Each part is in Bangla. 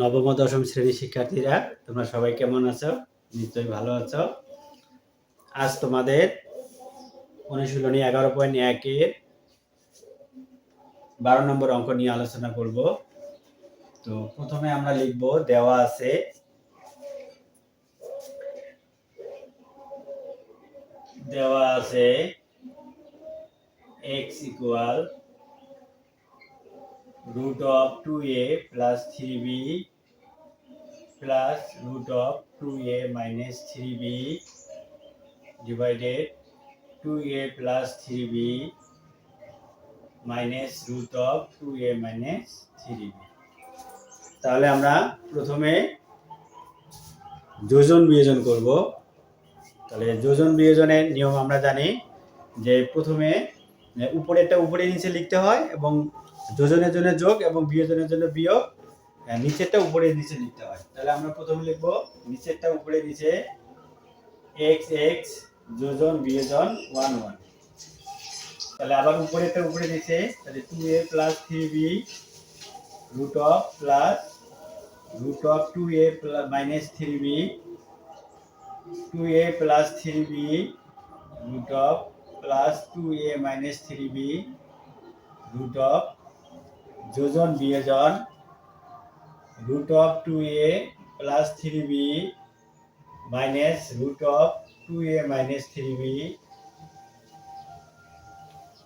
নবম দশম শ্রেণির শিক্ষার্থীরা, তোমরা সবাই কেমন আছো? নিশ্চয়ই ভালো আছো। আজ তোমাদের অনুশীলনী এগারো পয়েন্ট একের বারো নম্বর অঙ্ক নিয়ে আলোচনা করব। তো প্রথমে আমরা লিখব, দেওয়া আছে দেওয়া আছে X equal root of 2a plus 3b plus root of 2a minus 3b divided 2a plus 3b minus root of 2a minus 3b তাহলে আমরা প্রথমে যোজন বিয়োজন করব। তাহলে যোজন বিয়োজনের নিয়ম আমরা জানি যে প্রথমে উপরেরটা উপরে নিচে লিখতে হয় এবং যোজনের জন্য যোগ এবং বিয়োজনের জন্য বিয়োগ। আহ, নিচেরটা উপরে নিচে লিখতে হয়। তাহলে আমরা প্রথমে লিখব নিচেরটা উপরে নিচে এক্স এক্স যোজন বিয়োজন ওয়ান ওয়ান তাহলে আবার উপরেরটা উপরে নিচে তাহলে two A plus three B root of plus root of two A plus minus three B two A plus three B root of plus two A minus three B root of যোজন বিয়োজন root of two A plus three B minus root of two A minus three B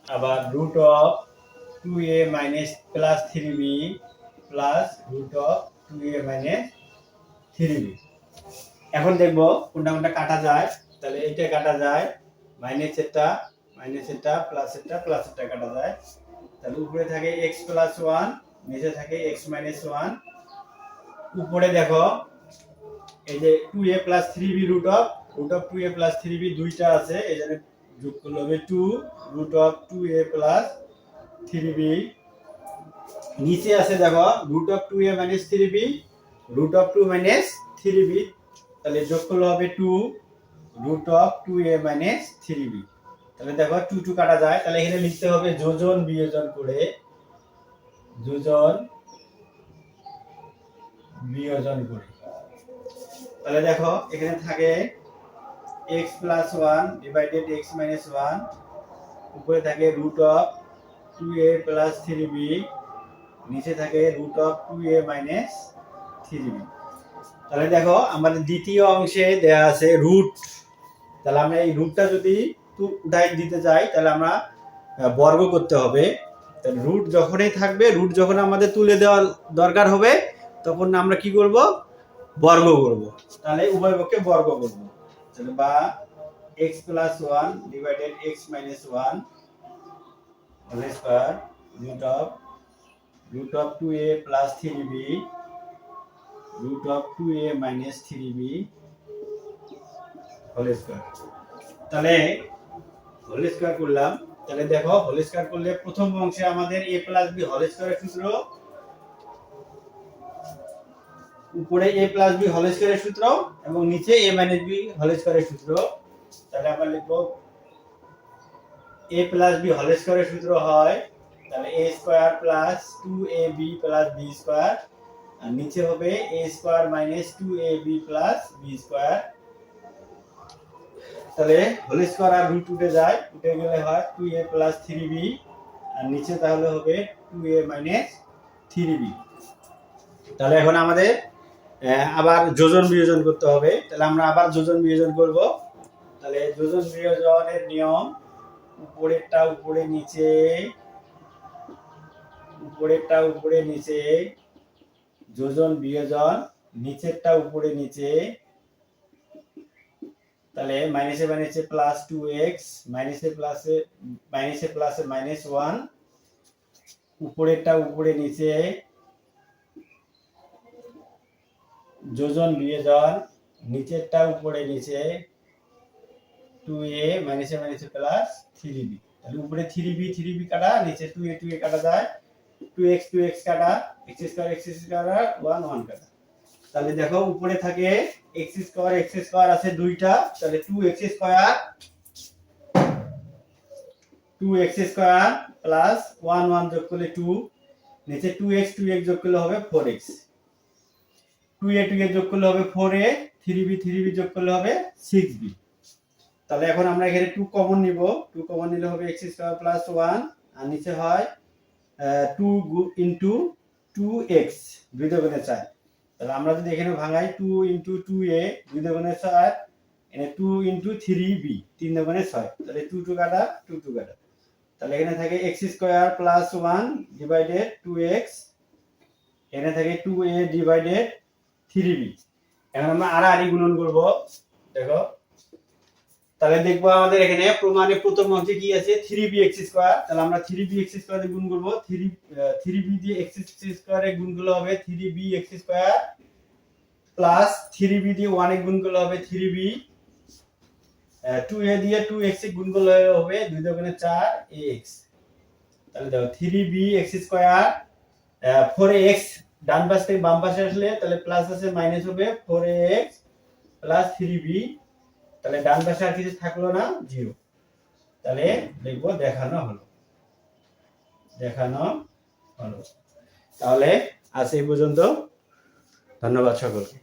আবার root of two A minus plus three B plus root of two A minus three B এখন দেখব কোনটা কোনটা কাটা যায়, তাহলে এটা কাটা যায় মাইনাস এটা মাইনাস এটা প্লাস মাইনাসেরটা প্লাস প্লাসেরটা কাটা যায়। তাহলে উপরে থাকে এক্স প্লাস ওয়ান নিচে থাকে এক্স মাইনাস ওয়ান উপরে দেখো, এই যে two a plus three b root of root of two a plus three b দুইটা আছে এই জন্য যোগ করলে হবে two root of two a plus three b নিচে আছে দেখো root of two a minus three b root of two minus three b তাহলে যোগ করলে হবে two root of two a minus three b তাহলে দেখো, টু টু কাটা যায়। তাহলে এখানে লিখতে হবে যোজন বিয়োজন করে, যোজন বিয়োজন করে। তাহলে দেখো, এখানে থাকে x plus one divided x minus one উপরে থাকে root of two a plus three b নিচে থাকে root of two a minus three b তাহলে দেখো, আমাদের দ্বিতীয় অংশে দেয়া আছে রুট তাহলে আমরা এই রুটটা যদি উঠাই দিতে চাই, তাহলে আমরা বর্গ করতে হবে। রুট যখনই থাকবে রুট যখন আমাদের তুলে দেওয়ার দরকার হবে, তখন আমরা কি করব? বর্গ করব। তাহলে উভয় পক্ষে বর্গ করব। তাহলে বা x plus one divided x minus one whole square root of root of two a plus three b root of two a minus three b whole square তাহলে হোল স্কোয়ার করলাম। তাহলে দেখো, হোল স্কোয়ার করলে প্রথম অংশে আমাদের এ প্লাস বি হোল স্কোয়ারের সূত্র। উপরে এ প্লাস বি হোল স্কোয়ারের সূত্র এবং নিচে এ মাইনাস বি হোল স্কোয়ারের সূত্র। তাহলে আমরা লিখব এ প্লাস বি হোল স্কোয়ারের সূত্র হয়, তাহলে a square plus two a b plus b square আর নিচে হবে a square minus two a b plus b square তাহলে হোল স্কোয়ার আর রুট উঠে যায় উঠে গেলে হয় two a plus three b আর নিচে তাহলে হবে two a minus three b তাহলে এখন আমাদের আবার যোজন বিয়োজন করতে হবে। তাহলে আমরা আবার যোজন বিয়োজন করব। তাহলে যোজন বিয়োজনের নিয়ম, উপরেরটা উপরে নিচে, উপরেরটা উপরে নিচে, যোজন বিয়োজন, নিচেরটা উপরে নিচে তাহলে মাইনাসে মাইনাসে প্লাস টু এক্স মাইনাসে প্লাসে মাইনাসে প্লাসে মাইনাস ওয়ান উপরেরটা উপরে নিচে যোজন বিয়োজন নিচেরটা উপরে নিচে টু এ মাইনাসে মাইনাসে প্লাস থ্রি বি তাহলে উপরে থ্রি বি থ্রি বি কাটা, নিচে টু এ টু এ কাটা যায় টু এক্স টু এক্স কাটা x square x square one one কাটা। তাহলে দেখো, উপরে থাকে এক্স স্কোয়ার এক্স স্কোয়ার আছে দুইটা, তাহলে two x square two x square plus one one যোগ করলে টু নিচে টু এক্স টু এক্স যোগ করলে হবে four x two a two a যোগ করলে হবে four a three b three b যোগ করলে হবে সিক্স বি তাহলে এখন আমরা এখানে টু কমন নিব। টু কমন নিলে হবে এক্স স্কোয়ার প্লাস ওয়ান আর নিচে হয় টু ইন্টু টু এক্স দুই দোকানে চার। তাহলে আমরা যদি এখানে ভাঙাই টু ইন্টু টু এ দুই দোকানে ছয়, এনে টু ইন্টু থ্রি বি তিন দোকানে ছয়, তাহলে টু টু কাটা টু টু কাটা। তাহলে এখানে থাকে x square plus one divided two x এখানে থাকে two a divided three b এখন আমরা আর আড়াআড়ি গুণন করব। দেখো তাহলে দেখব আমাদের এখানে প্রমাণে প্রথম অংশে কি আছে? থ্রি বি এক্স স্কোয়ার তাহলে আমরা থ্রি বি এক্স স্কোয়ার দিয়ে গুণ করব। থ্রি থ্রি বি দিয়ে এক্স স্কোয়ারে গুণ করলে হবে three b x square plus three b দিয়ে ওয়ানে গুণ করলে হবে থ্রি বি টু এ দিয়ে টু এক্স গুণ করলে হবে দুই দোকানে চার এক্স তাহলে দেখো three b x square four x ডান পাশ থেকে বাম পাশে আসলে তাহলে প্লাস আছে মাইনাস হবে four x plus three b তাহলে ডান পাশে আর কিছু থাকল না জিরো তাহলে দেখব দেখানো হলো। দেখানো হলো। তাহলে আজ এই পর্যন্ত। ধন্যবাদ সকলকে।